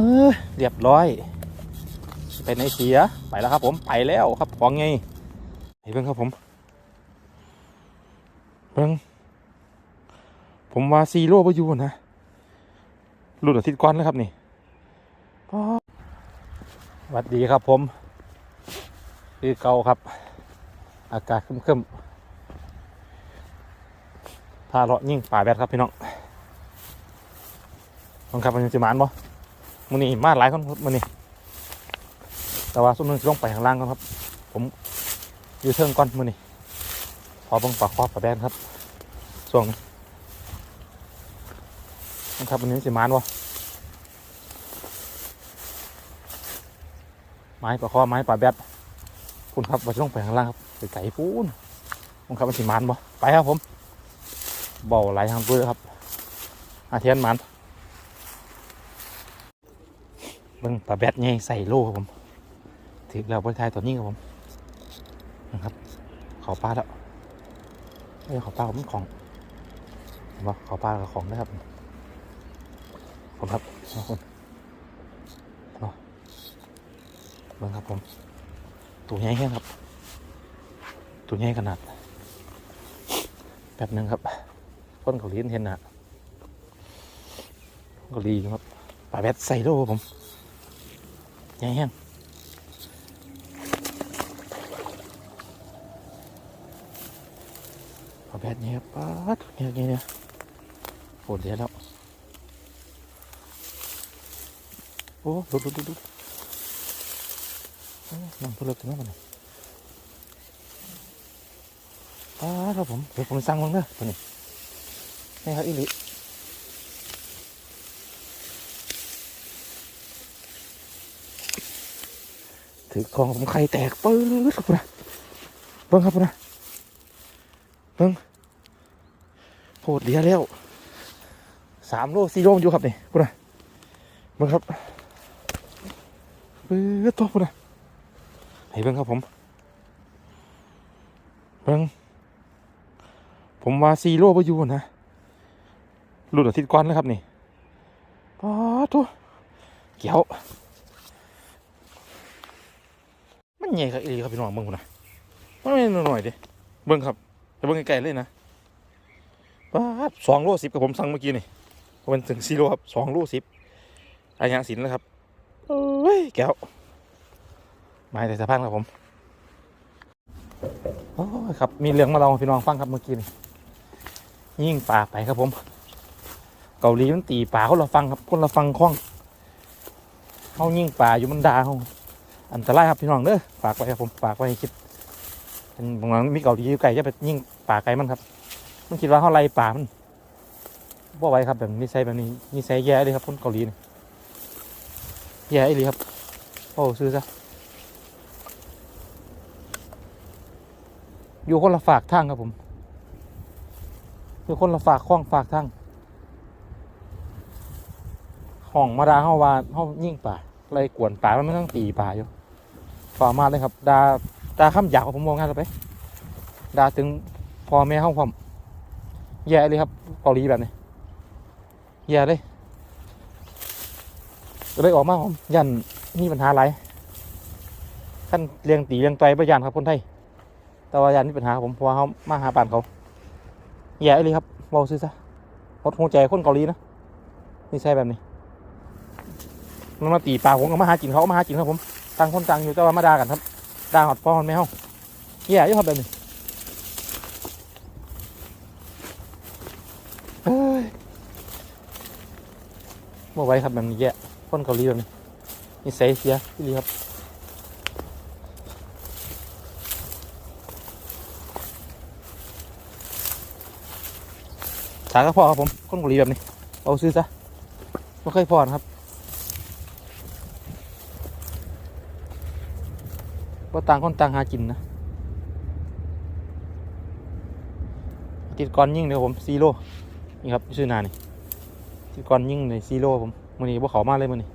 ออเรียบร้อย เป็นไอเสียไปแล้วครับผมไปแล้วครับของไงเห็นเพิ่งครับผมเพิ่งผมว่าซีโร่ไปอยู่นะหลุดอาทิตย์ก่อนแล้วครับนี่สวัสดีครับผมคือเก่าครับ อากาศครึมๆพาเลาะยิ่งป่าแบดครับพี่น้องบังคับมันจะมานบ่ มือนี้มาหลายคนครับมือนี้แต่ว่าส่วนหนึงจะต้องไปข้างล่างก่อนครับ ผมอยู่เทิงก่อนมือนี้พอเบังปากครอบปากแบนครับช่วนี้นะครับวันนี้สิมานวะไม้ปากคอไม้ปากแบดคุณครับว่าจะต้องไปข้างล่างครับไปไก่ปูนผมครับมันสิมานบ่ไปครับผมเบาไหลทางปื้อครับ อาเทียนมัน เบิ่งปลาแบดไงใส่โล่ครับผมถือแล้วบริทายตัวนี้ครับผมนะครับเขาปลาแล้วเอ้ยเขาปลาผมของเห็นปะเขาปลากับของนะครับผมครับขอบคุณเนาะบิ่งครับผมตัวใหญ่แค่ครับ ตัวใหญ่ขนาดแบบนึงครับต้นเขาเลี้นเห็นนะก็ดีครับปลาแบดใส่โลครับผม ใหญ่แห้งเอาแบบนี้ครับป๊าดเนี่ยเนี่ยเนี่ยโหดเสียแล้ว โอ้ดูดูดูดูน้องตัวเล็กจังเลยมันป๊าดครับผมเดี๋ยวผมสั่งมันเด้อตัวนี้นี่ครับอีหลิ ถือของผมไข่แตกปื้ดครับนะเบิ้งครับพุ่นนะโหดเดียแล้วสามโลสี่โลอยู่ครับนี่พูดนะเบิ่งครับเบิ่งตัวพูดนะไหนเบิ่งครับผม เบิ่งผมว่าสี่โลไปอยู่นะหลุดอาทิตย์ก่อนแล้วครับนี่ป้าตัวเกี่ยวมัน ใหญ่ครับอีหลีครับพี่น้องเบิ่งพูดนะมันไม่น้อยดิเบิ่งครับจะเบิ่งไกลๆเลยนะป๊าสองโลสิบกับผมสั่งเมื่อกี้นี่เป็นถึงสี่โลครับสองโลสิบอายะสินแล้วครับเอ้ยแก้วมาแต่สะพานครับผมโอ้ครับมีเรื่องมาเราพี่น้องฟังครับเมื่อกี้นี่ยิ่งป่าไปครับผม เกาหลีมันตีป่าคนละฟังครับคนละฟังคล้องเขายิ่งป่าอยู่มันดาเขา อันตรายครับพี่น้องเด้อฝากไว้ครับผมฝากไว้ให้คิดเป็นบางครั้งมีเกาหลีอยู่ไกลจะไปยิ่งป่าไกลมันครับ มันคิดว่าเขาไล่ป่ามันบ่ไหวครับแบบนิสัยแบบนี้นิสัยแย่เลยครับคนเกาหลีนี่แย่เลยครับโอ้ซื้อซะอยู่คนละฝากทางครับผมอยู่คนละฝากข้องฝากทางห้องมาดาเข้าวานเข้ายิ่งป่าไล่กวนป่ามันไม่ต้องตีป่าอยู่ ฝ่ามาเลยครับดาดาข้ามอยากผมมองงานเราไปดาถึงพ่อแม่ห้องความแย่เลยครับเกาหลีแบบนี้แย่เลยเลยออกมาผมยันมีปัญหาอะไรขั้นเลี้ยงตีเลี้ยงไตประยานครับคนไทย แต่ว่ายันมีปัญหาผมเพราะว่าเขามาหาป่านเขาแย่เลยครับเบาซื้อซะหดหัวใจคนเกาหลีนะนี่ใช่แบบนี้มันมาตีปลาผมกับมาหากินเขามาหากินครับผม ต่างคนต่างอยู่แต่ว่ามาด่ากันครับด่าหอดพ่อหอดแม่เขาแย่อยู่ครับแบบนี้เอ้ยบ่ไหว้ครับแบบนี้แย่คนเกาหลีแบบนี้นี่เสียเสียพี่ลีครับสาก็พอครับผมคนเกาหลีแบบนี้ เอาซื้อซะไม่เคยพอนครับว่า ต่างคนต่างหากินนะติดก่อนยิ่งเลยผมซีโร่นี่ครับชื่อนานี่ที่ก่อนยิ่งในซีโร่ผมมือนี้พวกเขามาเลยมือนี้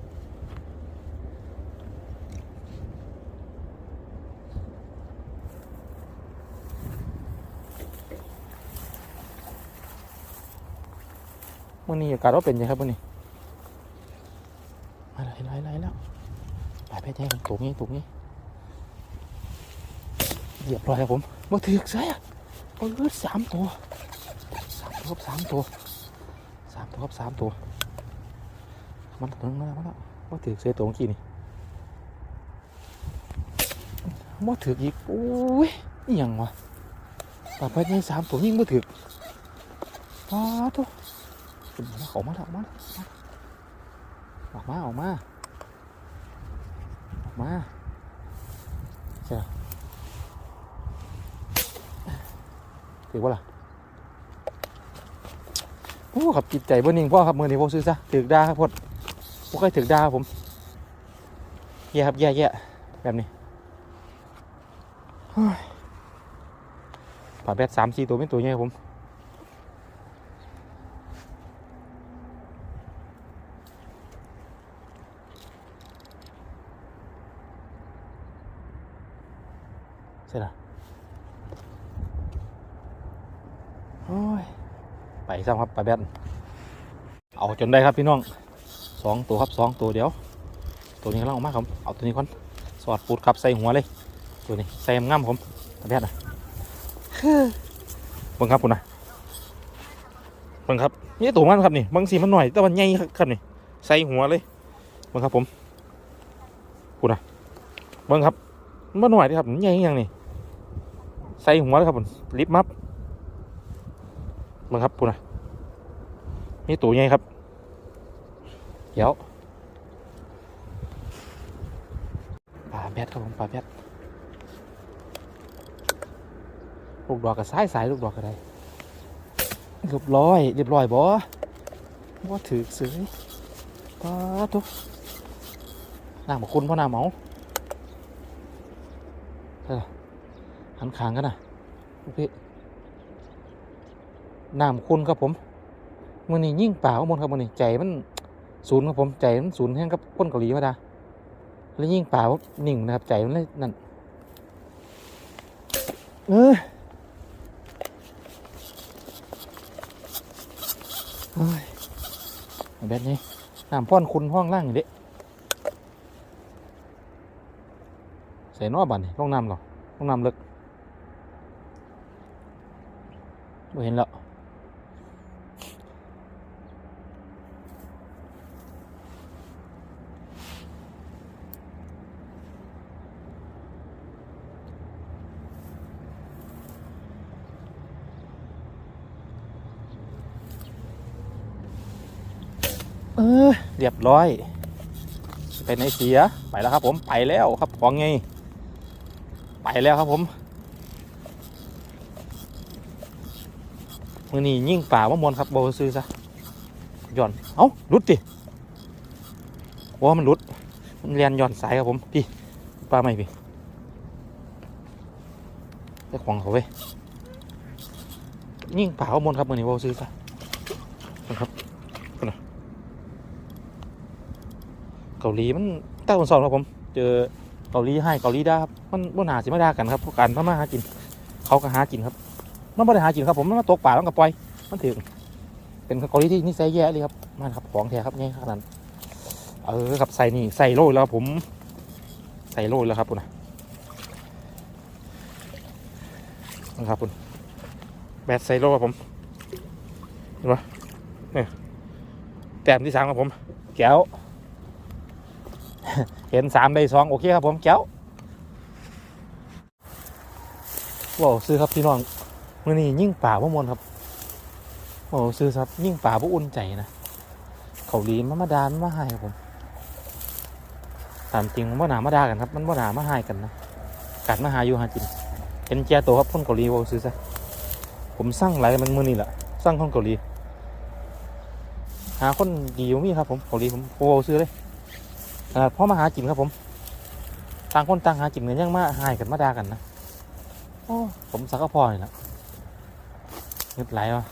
มือนี้อากาศว่าเป็นยังครับมือนี้มาแล้วเห็นเพชรแท้ตรงนี้ตรงนี้ เรียบร้อยครับผมมาถือกใส่อะปลาสามตัวสามตัวครับสามตัวสามตัวครับสามตัว มันถึงแล้วมันแล้วมาถือกใส่ตัวเมื่อกี้นี่มาถืออีกโอ้ยนี่ยังวะปลาเพชรแท้สามตัวยิ่งมาถือปลาตัวขึ้นมาแล้วออกมาแล้วออกมาแล้วออกมาออกมาออกมาใช่ ถือว่าล่ะโอ้ครับจิตใจบ่นิ่งพ่อครับมือนี้พ่อซื้อซะถือดาครับพ่อพ่อเคยถือดาครับผมแย่ครับแย่แย่แบบนี้ผ่าแบดสามสี่ตัวเป็นตัวใหญ่ครับผม ใช่ละโอ้ย ไปซ้ำครับไปลาแบนเอาจนได้ครับพี่น้องสองตัวครับสองตัวเดี๋ยว ตัวนี้กำลังออกมาครับเอาตัวนี้ก่อนสอดปูดครับใส่หัวเลย ตัวนี้ใส่ง่ำผมปลาแบนนะเบิ่งครับคุณนะเบิ่งครับนี่ตัวมันครับนี่บางสีมันหน่อยแต่มันใหญ่ครับนี่ใส่หัวเลยเบิ่งครับผมคุณนะเบิ่งครับมันหน่อยเด้อครับมันใหญ่ย่างนี่ใส่หัวเลยครับผมลิฟต์มัฟ มึงครับปุ่นนะนี่ตัวใหญ่ครับ เดี๋ยวปลาแบดครับผมปลาแบดลูกดอกกับสายสายลูกดอกกับไดเรียบร้อยเรียบร้อยบ่ว่าถือซื้อปลาทุกน้ำมาคุณพ่อน้ำเมาเออหันขางกันนะโอเค น้ำคุณครับผมมันนี่ยิ่งป่าข้างบนครับมันนี่ใจมันศูนย์ครับผมใจมันศูนย์แห้งกับคนเกาหลีมาดาแล้วยิ่งป่าว่านิ่งนะครับใจมันเลยนั่นเออแบบนี้น้ำพ่อนคุณห้องล่างอยู่เด็ใส่นอบันนี่ลงน้ำหรอห้องน้ำลึกไม่เห็นแล้ว รียบร้อยไปไหนเสียไปแล้วครับผมไปแล้วครับของไงไปแล้วครับผมมือนี้ยิ่งป่ามะมวนครับโบซื้อซะหย่อนเอ้าหลุดดิว่ามันหลุดมันเรียนหย่อนสายครับผมพี่ปลาใหม่พี่เจ้าของเขาเว้ยยิ่งป่ามะมวนครับมือนี้โบซื้อซะนะครับคนน่ะ เกาหลีมันเต้าคนสองครับผม เจอเกาหลีให้เกาหลีได่าครับมันบ่หาสิมาด่ากันครับเพราะการพม่าหากิน เขาก็หากินครับมันไม่ได้หากินครับผมมันมาตกป่ามันก็ปล่อยมันถึงเป็นเกรณีที่นิสัยแย่เลยครับมันครับของแท้ครับนี่ขนาดนั้นเออครับใส่นี่ใส่โรยแล้วครับผม ใส่โรยแล้วครับคุณนะนะครับคุณแบตใส่โรยครับผมเห็นปะเนี่ยแต้มที่สามครับผมแก้ว เห็นสามได้สองโอเคครับผมแก้วว้าวซื้อครับพี่น้องมื่อนี้ยิ่งป่าพ่มนครับโอ้ซื้อครับยิ่งป่าพ่อุ่นใจนะเขาหลีมามาดานมาให้ครับผมตามจริงมันบ่หนามาดากันครับ มันบ่หนามาให้กันนะกัดมาหาอยู่หากินเป็นเจ้าตัวครับคนเกาหลีโอ้ซื้อซะผมสร้างหลายมันมือนี่แหละสร้างคนเกาหลีหาคนดีอยู่มีครับผมเกาหลีผมโอ้ซื้อเลย ขนาดพ่อมาหากินครับผม ต่างคนต่างหากินกันยังมาให้กันมาดากันนะโอ้ผมสักก็พอเลยนะเงียบไหลวะ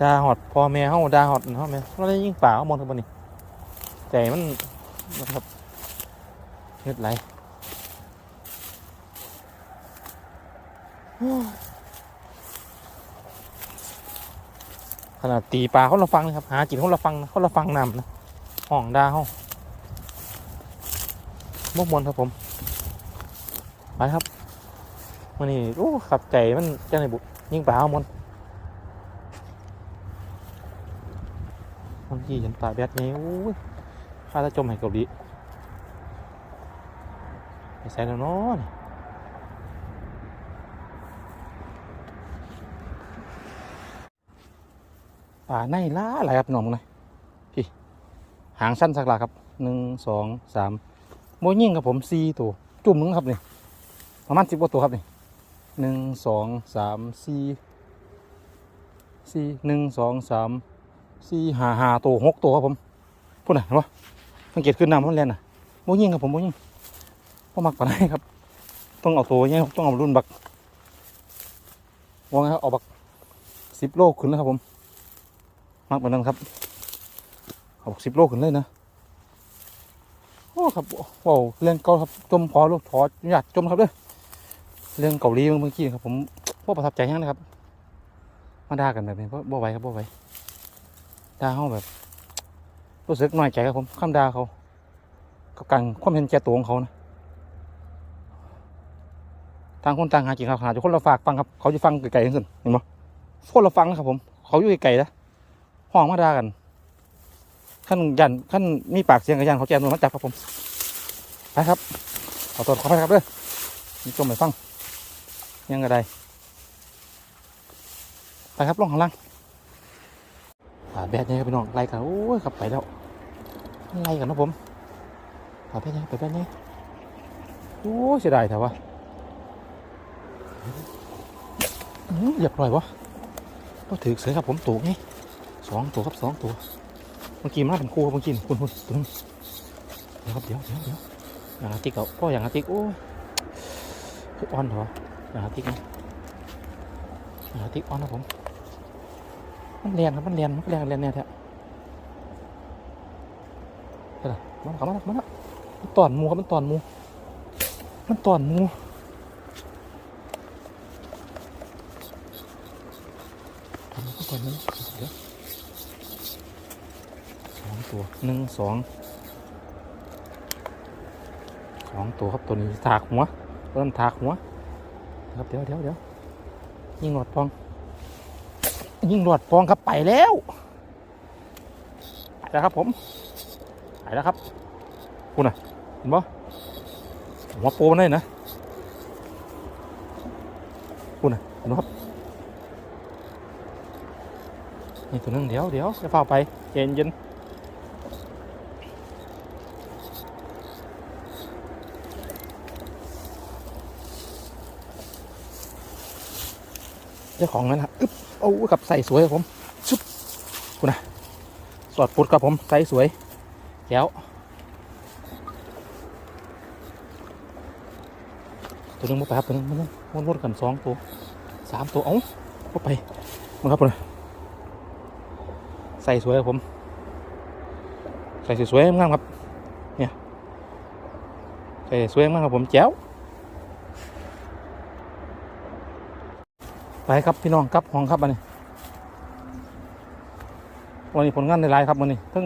ดาหอดพ่อแม่เฮาดาหอดเฮาแม่เราได้ยิ่งป่าเฮามองทั้งหมนี่ใจมันนะครับเงียบไหลโอ้ ขนาดตีปลาเขาเราฟังเลยครับ หากินเขาเราฟังนะเขาเราฟังนำนะห้องดาเขาบกมวนครับผมไปครับมันนี่โอ้ขับใจมันจะไหนบุยิงปลาเอามนบางทีเห็นปลาแบบนี้โอ้ยข้าจะจมให้เกาหลีไปใส่แล้วเนาะ ป่าในล่าหลายครับพี่น้องเลยพี่หางสั้นสักหลาครับหนึ่งสองสามโมยิ่งครับผมสี่ตัวจุ่มหนึงครับนี่ประมาณสิบกว่าตัวครับนี่หนึ่งสองสามสี่สี่หนึ่งสองสามสี่ห้าห้าตัวหกตัวครับผมพูดหน่อยเห็นปะสังเกตขึ้นน้ำมันแรงน่ะโมยิ่งครับผมโมยิ่งพ่อมักป่าไหนครับ ต้องเอาตัวเนี่ยต้องเอารุ่นบักว่าไงครับเอาบักสิบโลขึ้นแล้วครับผม มากกว่านั้นครับหกสิบโลขึ้นเลยนะโอ้ครับว้าวเรื่องเก่าครับจมพอลูกถอหยาดจมครับเด้อเรื่องเกาหลีเมื่อกี้ครับ ผมพวกประทับใจยังนะครับมาด่ากันแบบนี้เพราะบ่ไหวครับบ่ไหวด่าเขาแบบรู้สึกน้อยใจครับผมคำด่าเขากับการความเห็นแก่ตัวของเขานะต่างคนต่างหากินครับขนาดจะคนเราฝากฟังครับ เขาจะฟังไกลๆทั้งสิ้นเห็นไหมคนเราฟังนะครับผม เขาอยู่ไกลๆนะ ห้องมาด่ากันขั้นยันขั้นมีปากเสียงกับยันเขาแจมตัวมาจับครับผมไปครับขอตัวขอไปครับเด้อมีจมไปฟังยังกระไดไปครับลงข้างล่างป่าแบดเนี่ยครับพี่น้องไล่กันโอ้ยขับไปแล้วไล่กันนะผมป่าแบดเนี่ยไปแบดเนี่ยโอ้ยเสียดายแต่ว่าอื้อเหยียบปล่อยวะก็ถือเสือครับผมตูกไง สองตัวครับสองตัวเมื่อกี้มาเป็นคู่ครับเมื่อกี้คุณคุณตัวนึงเดี๋ยวครับเดี๋ยวเดี๋ยวเดี๋ยวอย่างอาทิกเอาก็อย่างอาทิกโอ้ยคืออ่อนเหรออย่างอาทิกนะอย่างอาทิกอ่อนนะผมมันเรียนครับมันเรียนมันเรียนเรียนเนี่ยแท้เดี๋ยวมันข้ามาแล้วมาแล้วมันตอนมูครับมันตอนมูมันตอนมูตอนมู ตัวหนึ่งสองสองตัวครับตัวนี้ถากหัวเริ่มถากหัวครับเดี๋ยวเดี๋ยวเดี๋ยวยิงหลอดปอง ยิงหลอดปองครับไปแล้วไปแล้วครับผมไปแล้วครับคุณน่ะเห็นปะหัวโปมันได้นะคุณน่ะเห็นปะครับนี่ตัวนึงเดี๋ยวเดี๋ยวจะเฝ้าไปเย็นเย็น เจ้าของนั่นครับอึ๊บโอ้กับใส่สวยครับผมชุบคุณนะสอดปุดครับผมใส่สวยแก้วตัวนึงมาไปครับตัวนึงมันมันวนกันสองตัวสามตัวเอ้าก็ไปมาครับผมใส่สวยครับผม ใส่สวยๆงามครับเนี่ยใส่สวยงามครับผมแจ๋ว ไปครับพี่น้องครับห้องครับอันนี้วันนี้ผลงานในลายครับวันนี้ทั้ง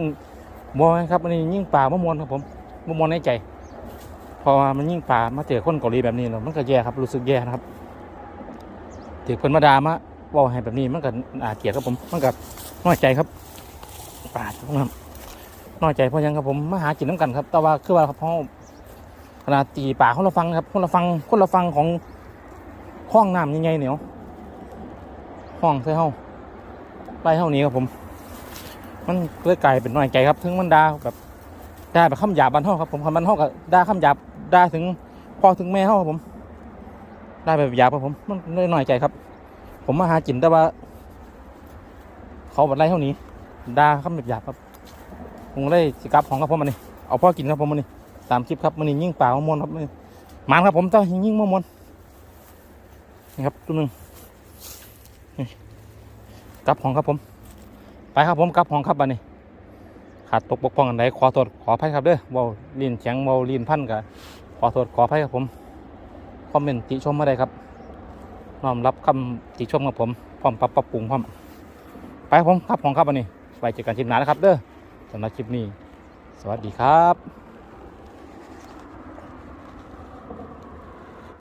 มวยครับวันนี้ยิ่งป่ามะมวนครับผมมะมวนในใจพอมันยิ่งป่ามาเจอคนเกาหลีแบบนี้เนาะมันก็แย่ครับรู้สึกแย่นะครับถือเพิ่นมาดามาเว่าให้แบบนี้มันก็อาเกียดครับผมมันก็น้อยใจครับป่าดครับน้อยใจเพราะยังครับผมมาหากินน้ำกันครับ แต่ว่าคือว่าครับเพราะขนาดตีป่าคนละฟังครับคนละฟังคนละฟังของห้องน้ำยังไงเนี่ย ห้องใส่เฮาไล่เฮานี้ครับผม มันเลยกลเป็นน้อยใจครับ ถึงมันด่าแบบด่าแบบคำหยาบบันเฮาครับผมคำบันเฮากับด่าคำหยาบด่าถึงพ่อถึงแม่เฮาครับผมด่าแบบหยาบครับผมมันเลื้อยน้อยใจครับ ผมมาหากินแต่ว่า เขาบัดไล่เฮานี้ด่าคำแบบหยาบครับผมเลยสิกับของครับผมมันนี่เอาพ่อกินครับผมมันนี่สามคลิปครับมันนี่ยิ่งเปล่ามวนครับมันมันครับผมต้องยิ่งมวนนี่ครับตัวหนึ่ง กลับห้องครับผม ไปครับผมกลับห้องครับบันนี้ ขาดตกบกพร่องอันใดขอโทษขออภัยครับเด้อเบาลีนแข็งเบาลีนพันกับขอโทษขออภัยครับผมคอมเมนต์ติชมมาได้ครับน้อมรับคำติชมกับผมพร้อมปรับปรับปรุงพร้อมไปครับผมครับของครับวันนี้ไปเจอกันคลิปหน้านะครับ เด้อสำหรับคลิปนี้ สวัสดีครับ